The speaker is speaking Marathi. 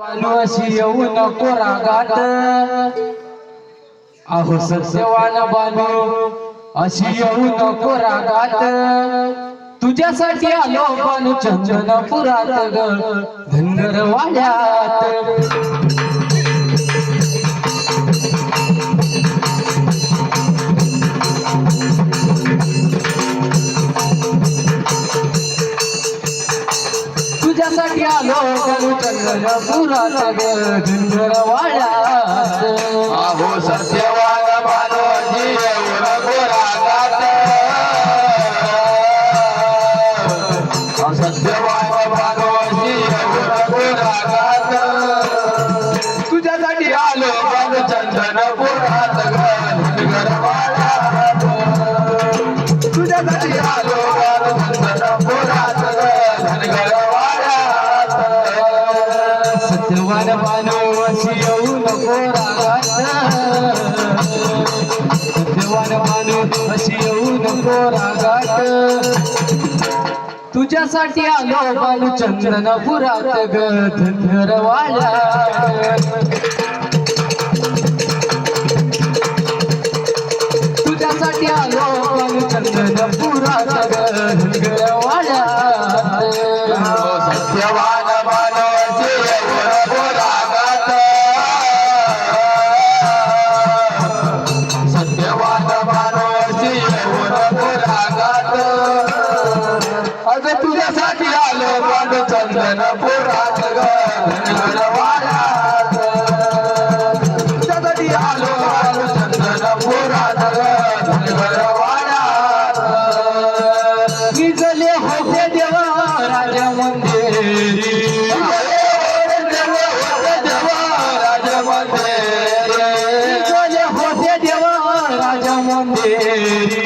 बानू अशी येऊ नको रागात. अहो सत्यवान बानू अशी येऊ नको रागात. तुझ्यासाठी आलो बालू चंदनपुरात ग धनगर वाड्यात तुझ्यासाठी आलो बानू चंदनपुरात ग धनगर सत्यवान येऊ नको रागात सत्यवान बानू अशी येऊ नको रागात तुझ्यासाठी आलो बालू चंद्रनापुरात गरवाला तुझ्यासाठी आलो बालू चंद्रनापुरात गरवाला सत्यवान तुझ्यासाठी चंदन पुरात गडवाड्यात आलो चंदन पुरात राजा निजले होते देवा राजा मंदिरी